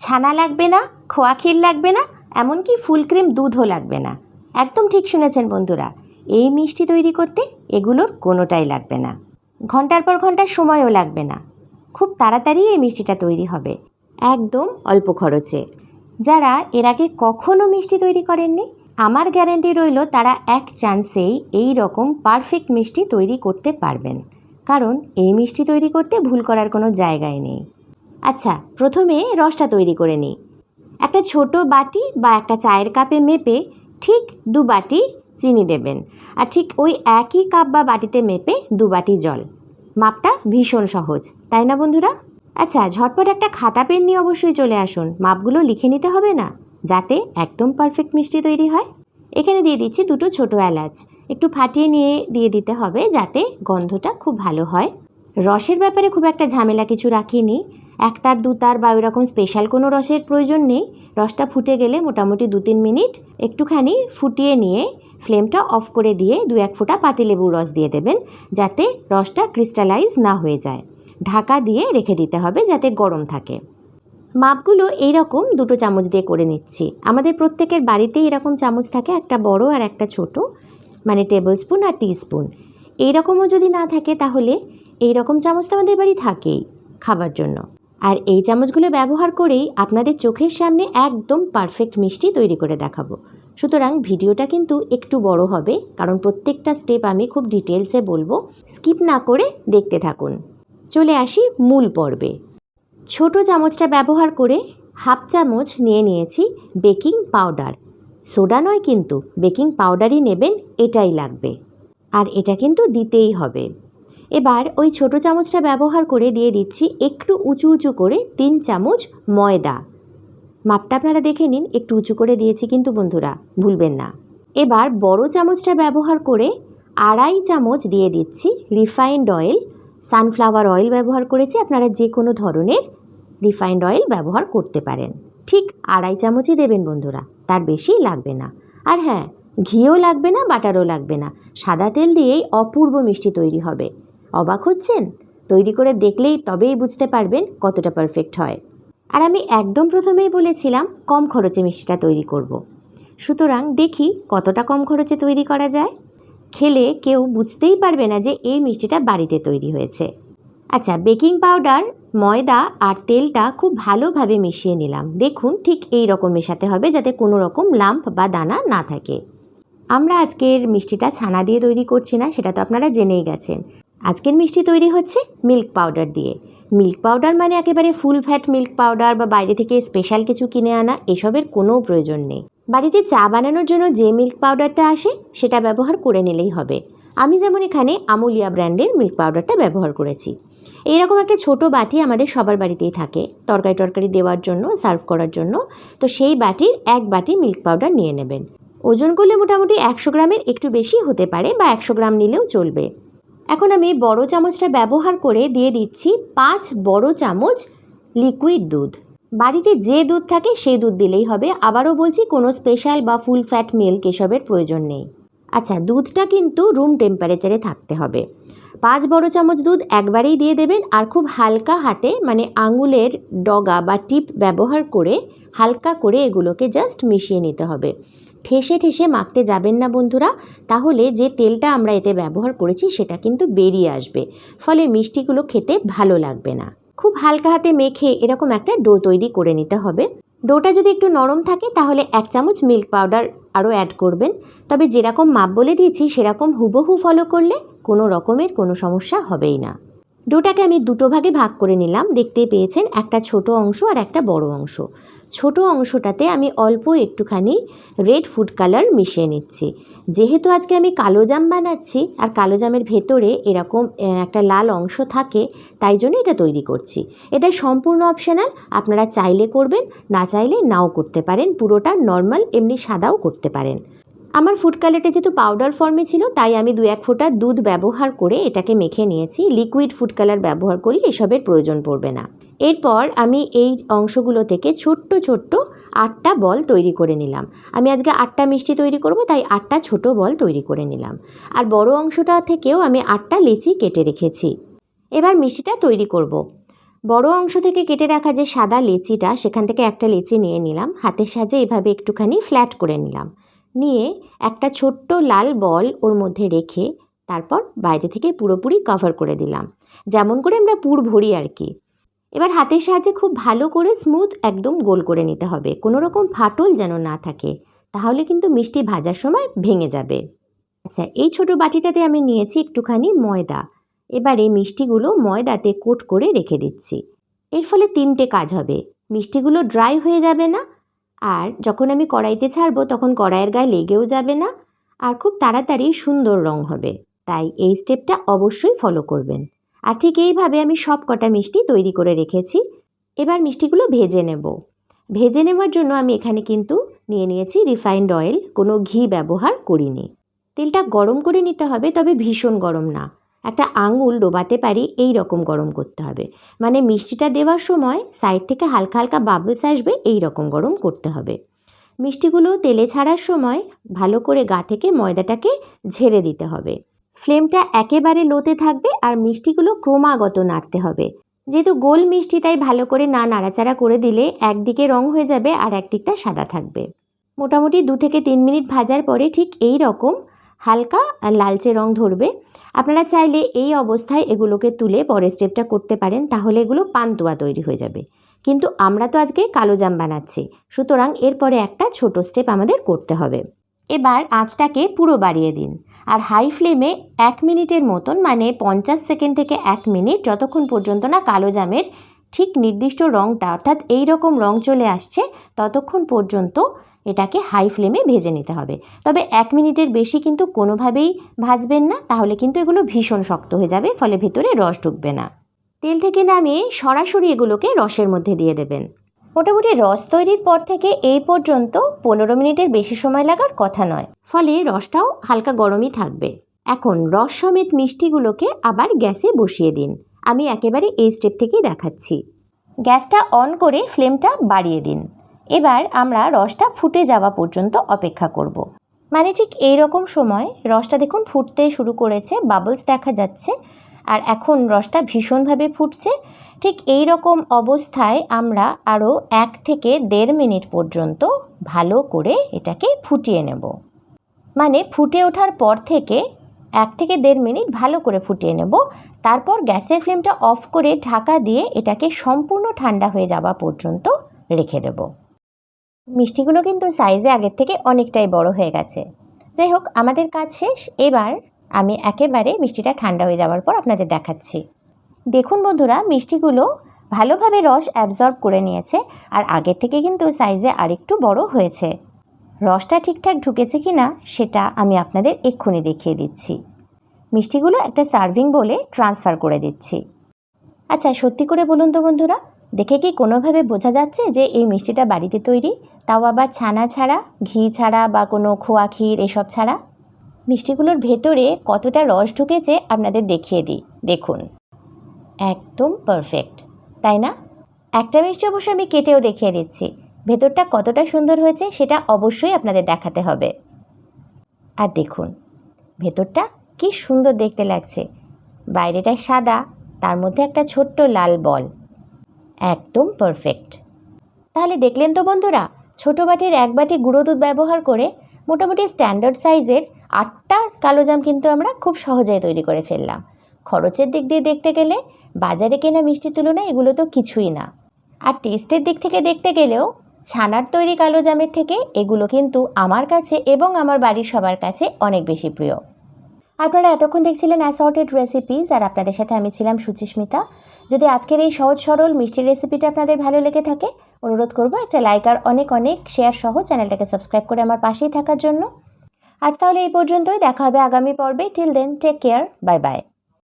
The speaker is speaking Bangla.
ছানা লাগবে না, খোয়া ক্ষীর লাগবে না, এমনকি ফুল ক্রিম দুধও লাগবে না। একদম ঠিক শুনেছেন বন্ধুরা, এই মিষ্টি তৈরি করতে এগুলোর কোনোটাই লাগবে না। ঘণ্টার পর ঘণ্টা সময়ও লাগবে না। খুব তাড়াতাড়ি এই মিষ্টিটা তৈরি হবে, একদম অল্প খরচে। যারা এর আগে কখনও মিষ্টি তৈরি করেননি, আমার গ্যারেন্টি রইল তারা এক চান্সেই এই রকম পারফেক্ট মিষ্টি তৈরি করতে পারবেন। কারণ এই মিষ্টি তৈরি করতে ভুল করার কোনো জায়গায় নেই। আচ্ছা প্রথমে রসটা তৈরি করে নিই। একটা ছোট বাটি বা একটা চায়ের কাপে মেপে ঠিক দু বাটি চিনি দেবেন আর ঠিক ওই একই কাপ বা বাটিতে মেপে দু বাটি জল। মাপটা ভীষণ সহজ, তাই না বন্ধুরা? আচ্ছা ঝটপট একটা খাতা পেন নিয়ে অবশ্যই চলে আসুন। মাপগুলো লিখে নিতে হবে না, যাতে একদম পারফেক্ট মিষ্টি তৈরি হয়। এখানে দিয়ে দিচ্ছি দুটো ছোটো এলাচ। একটু ফাটিয়ে নিয়ে দিয়ে দিতে হবে যাতে গন্ধটা খুব ভালো হয়। রসের ব্যাপারে খুব একটা ঝামেলা কিছু রাখিনি। এক তার দু তার বা ওইরকম স্পেশাল কোনো রসের প্রয়োজন নেই। রসটা ফুটে গেলে মোটামুটি দু তিন মিনিট একটুখানি ফুটিয়ে নিয়ে ফ্লেমটা অফ করে দিয়ে দু এক ফোঁটা পাতিলেবুর রস দিয়ে দেবেন, যাতে রসটা ক্রিস্টালাইজ না হয়ে যায়। ঢাকা দিয়ে রেখে দিতে হবে যাতে গরম থাকে। মাপগুলো এই রকম দুটো চামচ দিয়ে করে নিচ্ছি। আমাদের প্রত্যেকের বাড়িতেই এরকম চামচ থাকে, একটা বড় আর একটা ছোট মানে টেবিল স্পুন আর টিস্পুন এইরকমও যদি না থাকে তাহলে এই রকম চামচ তো আমাদের বাড়ি থাকেই খাবার জন্য। আর এই চামচগুলো ব্যবহার করেই আপনাদের চোখের সামনে একদম পারফেক্ট মিষ্টি তৈরি করে দেখাবো। সুতরাং ভিডিওটা কিন্তু একটু বড় হবে, কারণ প্রত্যেকটা স্টেপ আমি খুব ডিটেলসে বলব। স্কিপ না করে দেখতে থাকুন। চলে আসি মূল পর্বে। ছোট চামচটা ব্যবহার করে হাফ চামচ নিয়ে নিয়েছি বেকিং পাউডার সোডা নয় কিন্তু বেকিং পাউডারই নেবেন, এটাই লাগবে। আর এটা কিন্তু দিতেই হবে। এবার ওই ছোট চামচটা ব্যবহার করে দিয়ে দিচ্ছি একটু উঁচু উঁচু করে তিন চামচ ময়দা। মাপটা আপনারা দেখে নিন, একটু উঁচু করে দিয়েছি কিন্তু বন্ধুরা, ভুলবেন না। এবার বড় চামচটা ব্যবহার করে আড়াই চামচ দিয়ে দিচ্ছি রিফাইন্ড অয়েল। সানফ্লাওয়ার অয়েল ব্যবহার করেছি, আপনারা যে কোনো ধরনের রিফাইন্ড অয়েল ব্যবহার করতে পারেন। ঠিক আড়াই চামচই দেবেন বন্ধুরা, তার বেশি লাগবে না। আর হ্যাঁ ঘিও লাগবে না, বাটারও লাগবে না। সাদা তেল দিয়েই অপূর্ব মিষ্টি তৈরি হবে। অবাক হচ্ছেন? তৈরি করে দেখলেই তবেই বুঝতে পারবেন কতটা পারফেক্ট হয়। আর আমি একদম প্রথমেই বলেছিলাম, কম খরচে মিষ্টিটা তৈরি করব। সুতরাং দেখি কতটা কম খরচে তৈরি করা যায়। খেলে কেউ বুঝতেই পারবে না যে এই মিষ্টিটা বাড়িতে তৈরি হয়েছে। আচ্ছা বেকিং পাউডার, ময়দা আর তেলটা খুব ভালোভাবে মিশিয়ে নিলাম। দেখুন ঠিক এই রকম মেশাতে হবে যাতে কোনো রকম লাম্প বা দানা না থাকে। আমরা আজকের মিষ্টিটা ছানা দিয়ে তৈরি করছি না, সেটা তো আপনারা জেনেই গেছেন। আজকের মিষ্টি তৈরি হচ্ছে মিল্ক পাউডার দিয়ে। মিল্ক পাউডার মানে একেবারে ফুল ফ্যাট মিল্ক পাউডার বা বাইরে থেকে স্পেশাল কিছু কিনে আনা, এসবের কোনো প্রয়োজন নেই। বাড়িতে চা বানানোর জন্য যে মিল্ক পাউডারটা আসে, সেটা ব্যবহার করে নিলেই হবে। আমি যেমন এখানে আমুলিয়া ব্র্যান্ডের মিল্ক পাউডারটা ব্যবহার করেছি। এইরকম একটা ছোট বাটি আমাদের সবার বাড়িতেই থাকে তরকারি টরকারি দেওয়ার জন্য, সার্ভ করার জন্য। তো সেই বাটির এক বাটি মিল্ক পাউডার নিয়ে নেবেন। ওজন করলে মোটামুটি একশো গ্রামের একটু বেশি হতে পারে বা একশো গ্রাম নিলেও চলবে। এখন আমি বড় চামচটা ব্যবহার করে দিয়ে দিচ্ছি পাঁচ বড় চামচ লিকুইড দুধ। বাড়িতে যে দুধ থাকে সেই দুধ দিলেই হবে। আবারও বলছি, কোনো স্পেশাল বা ফুল ফ্যাট মিল্ক এসবের প্রয়োজন নেই। আচ্ছা দুধটা কিন্তু রুম টেম্পারেচারে থাকতে হবে। পাঁচ বড় চামচ দুধ একবারেই দিয়ে দেবেন আর খুব হালকা হাতে মানে আঙুলের ডগা বা টিপ ব্যবহার করে হালকা করে এগুলোকে জাস্ট মিশিয়ে নিতে হবে। ঠেসে ঠেসে মাখতে যাবেন না বন্ধুরা। তাহলে যে তেলটা আমরা এতে ব্যবহার করেছি, সেটা কিন্তু বেরিয়ে আসবে। ফলে মিষ্টিগুলো খেতে ভালো লাগবে না। খুব হালকা হাতে মেখে এরকম একটা ডো তৈরি করে নিতে হবে। ডোটা যদি একটু নরম থাকে, তাহলে এক চামচ মিল্ক পাউডার আরও অ্যাড করবেন। তবে যেরকম মাপ বলে দিয়েছি, সেরকম হুবহু ফলো করলে কোনো রকমের কোনো সমস্যা হবেই না। ডোটাকে আমি দুটো ভাগে ভাগ করে নিলাম। দেখতে পেয়েছেন, একটা ছোট অংশ আর একটা বড় অংশ। ছোট অংশটাতে আমি অল্প একটুখানি রেড ফুড কালার মিশিয়ে নিচ্ছি। যেহেতু আজকে আমি কালো জাম বানাচ্ছি আর কালো জামের ভেতরে এরকম একটা লাল অংশ থাকে, তাই জন্য এটা তৈরি করছি। এটা সম্পূর্ণ অপশনাল, আপনারা চাইলে করবেন, না চাইলে নাও করতে পারেন, পুরোটা নর্মাল, এমনি সাদাও করতে পারেন। আমার ফুড কালারটা যেহেতু পাউডার ফর্মে ছিল, তাই আমি দু এক ফোঁটা দুধ ব্যবহার করে এটাকে মেখে নিয়েছি। লিকুইড ফুড কালার ব্যবহার করলে এসবের প্রয়োজন পড়বে না। এরপর আমি এই অংশগুলো থেকে ছোট্ট ছোট্ট আটটা বল তৈরি করে নিলাম। আমি আজকে আটটা মিষ্টি তৈরি করব, তাই আটটা ছোট বল তৈরি করে নিলাম। আর বড় অংশটা থেকেও আমি আটটা লিচি কেটে রেখেছি। এবার মিষ্টিটা তৈরি করব। বড় অংশ থেকে কেটে রাখা যে সাদা লিচিটা, সেখান থেকে একটা লিচি নিয়ে নিলাম। হাতের সাহায্যে এভাবে একটুখানি ফ্ল্যাট করে নিলাম। নিয়ে একটা ছোট্ট লাল বল ওর মধ্যে রেখে তারপর বাইরে থেকে পুরোপুরি কভার করে দিলাম। যেমন করে আমরা পুর ভরি আর কি। এবার হাতের সাহায্যে খুব ভালো করে স্মুথ একদম গোল করে নিতে হবে। কোনো রকম ফাটল যেন না থাকে। তাহলে কিন্তু মিষ্টি ভাজার সময় ভেঙে যাবে। আচ্ছা এই ছোট বাটিটাতে আমি নিয়েছি একটুখানি ময়দা। এবার মিষ্টিগুলো ময়দাতে কোট করে রেখে দিচ্ছি। এর ফলে তিনটে কাজ হবে। মিষ্টিগুলো ড্রাই হয়ে যাবে না আর যখন আমি কড়াইতে ছাড়বো, তখন কড়াইয়ের গায়ে লেগেও যাবে না আর খুব তাড়াতাড়ি সুন্দর রং হবে। তাই এই স্টেপটা অবশ্যই ফলো করবেন। আর ঠিক এইভাবে আমি সব কটা মিষ্টি তৈরি করে রেখেছি। এবার মিষ্টিগুলো ভেজে নেব। ভেজে নেওয়ার জন্য আমি এখানে কিন্তু নিয়ে নিয়েছি রিফাইন্ড অয়েল। কোনো ঘি ব্যবহার করিনি। তেলটা গরম করে নিতে হবে, তবে ভীষণ গরম না। একটা আঙুল ডোবাতে পারি, এই রকম গরম করতে হবে। মানে মিষ্টিটা দেওয়ার সময় সাইড থেকে হালকা হালকা বাবলস আসবে, এই রকম গরম করতে হবে। মিষ্টিগুলো তেলে ছাড়ার সময় ভালো করে গা থেকে ময়দাটাকে ঝেড়ে দিতে হবে। ফ্লেমটা একেবারে লোতে থাকবে আর মিষ্টিগুলো ক্রমাগত নাড়তে হবে। যেহেতু গোল মিষ্টি, তাই ভালো করে না নাড়াচাড়া করে দিলে একদিকে রং হয়ে যাবে আর একদিকটা সাদা থাকবে। মোটামুটি দু থেকে তিন মিনিট ভাজার পরে ঠিক এই রকম হালকা লালচে রং ধরবে। আপনারা চাইলে এই অবস্থায় এগুলোকে তুলে পরের স্টেপটা করতে পারেন, তাহলে এগুলো পান্তুয়া তৈরি হয়ে যাবে। কিন্তু আমরা তো আজকে কালো জাম বানাচ্ছি, সুতরাং এরপরে একটা ছোট স্টেপ আমাদের করতে হবে। এবার আঁচটাকে পুরো বাড়িয়ে দিন, আর হাই ফ্লেমে এক মিনিটের মতন মানে পঞ্চাশ সেকেন্ড থেকে এক মিনিট, যতক্ষণ পর্যন্ত না কালো জামের ঠিক নির্দিষ্ট রঙটা অর্থাৎ এই রকম রং চলে আসছে, ততক্ষণ পর্যন্ত এটাকে হাই ফ্লেমে ভেজে নিতে হবে। তবে এক মিনিটের বেশি কিন্তু কোনোভাবেই ভাজবেন না, তাহলে কিন্তু এগুলো ভীষণ শক্ত হয়ে যাবে, ফলে ভেতরে রস ঢুকবে না। তেল থেকে নামিয়ে সরাসরি এগুলোকে রসের মধ্যে দিয়ে দেবেন। মোটামুটি রস তৈরির পর থেকে এই পর্যন্ত পনেরো মিনিটের বেশি সময় লাগার কথা নয়, ফলে রসটাও হালকা গরমই থাকবে। এখন রস সমেত মিষ্টিগুলোকে আবার গ্যাসে বসিয়ে দিন। আমি একেবারে এই স্টেপ থেকেই দেখাচ্ছি। গ্যাসটা অন করে ফ্লেমটা বাড়িয়ে দিন। এবার আমরা রসটা ফুটে যাওয়া পর্যন্ত অপেক্ষা করব। মানে ঠিক এই রকম সময় রসটা দেখুন ফুটতে শুরু করেছে বাবলস দেখা যাচ্ছে, আর এখন রসটা ভীষণভাবে ফুটছে। ঠিক এই রকম অবস্থায় আমরা আরও এক থেকে দেড় মিনিট পর্যন্ত ভালো করে এটাকে ফুটিয়ে নেব। মানে ফুটে ওঠার পর থেকে এক থেকে দেড় মিনিট ভালো করে ফুটিয়ে নেব। তারপর গ্যাসের ফ্লেমটা অফ করে ঢাকা দিয়ে এটাকে সম্পূর্ণ ঠান্ডা হয়ে যাওয়া পর্যন্ত রেখে দেব। মিষ্টিগুলো কিন্তু সাইজে আগের থেকে অনেকটাই বড় হয়ে গেছে। যাই হোক আমাদের কাজ শেষ। এবার আমি একেবারে মিষ্টিটা ঠান্ডা হয়ে যাওয়ার পর আপনাদের দেখাচ্ছি। দেখুন বন্ধুরা, মিষ্টিগুলো ভালোভাবে রস অ্যাবজর্ব করে নিয়েছে আর আগের থেকে কিন্তু সাইজে আরেকটু বড় হয়েছে। রসটা ঠিকঠাক ঢুকেছে কি না সেটা আমি আপনাদের এক্ষুনি দেখিয়ে দিচ্ছি। মিষ্টিগুলো একটা সার্ভিং বলে ট্রান্সফার করে দিচ্ছি। আচ্ছা সত্যি করে বলুন তো বন্ধুরা, দেখে কি কোনোভাবে বোঝা যাচ্ছে যে এই মিষ্টিটা বাড়িতে তৈরি? তাও আবার ছানা ছাড়া? ঘি ছাড়া বা কোনো খোয়া ক্ষীর এসব ছাড়া? মিষ্টিগুলোর ভেতরে কতটা রস ঢুকেছে আপনাদের দেখিয়ে দিই। দেখুন। একদম পারফেক্ট তাই না? একটা মিষ্টি অবশ্য আমি কেটেও দেখিয়ে দিচ্ছি। ভেতরটা কতটা সুন্দর হয়েছে সেটা অবশ্যই আপনাদের দেখাতে হবে। আর দেখুন, ভেতরটা কি সুন্দর দেখতে লাগছে। বাইরেটা সাদা, তার মধ্যে একটা ছোট্ট লাল বল। একদম পারফেক্ট তাহলে দেখলেন তো বন্ধুরা ছোটো বাটির এক বাটি গুঁড়ো দুধ ব্যবহার করে মোটামুটি স্ট্যান্ডার্ড সাইজের আটটা কালো জাম কিন্তু আমরা খুব সহজেই তৈরি করে ফেললাম। খরচের দিক দিয়ে দেখতে গেলে বাজারে কেনা মিষ্টির তুলনায় এগুলো তো কিছুই না। আর টেস্টের দিক থেকে দেখতে গেলেও ছানার তৈরি কালো জামের থেকে এগুলো কিন্তু আমার কাছে এবং আমার বাড়ির সবার কাছে অনেক বেশি প্রিয়। আপনারা এতক্ষণ দেখছিলেন অ্যাসর্টেড রেসিপিজ আর আপনাদের সাথে আমি ছিলাম সুচিস্মিতা যদি আজকের এই সহজ সরল মিষ্টির রেসিপিটা আপনাদের ভালো লেগে থাকে, অনুরোধ করব একটা লাইক আর অনেক অনেক শেয়ার সহ চ্যানেলটাকে সাবস্ক্রাইব করে আমার পাশেই থাকার জন্য। আজ তাহলে এই পর্যন্তই, দেখা হবে আগামী পর্বে। Till then take care bye bye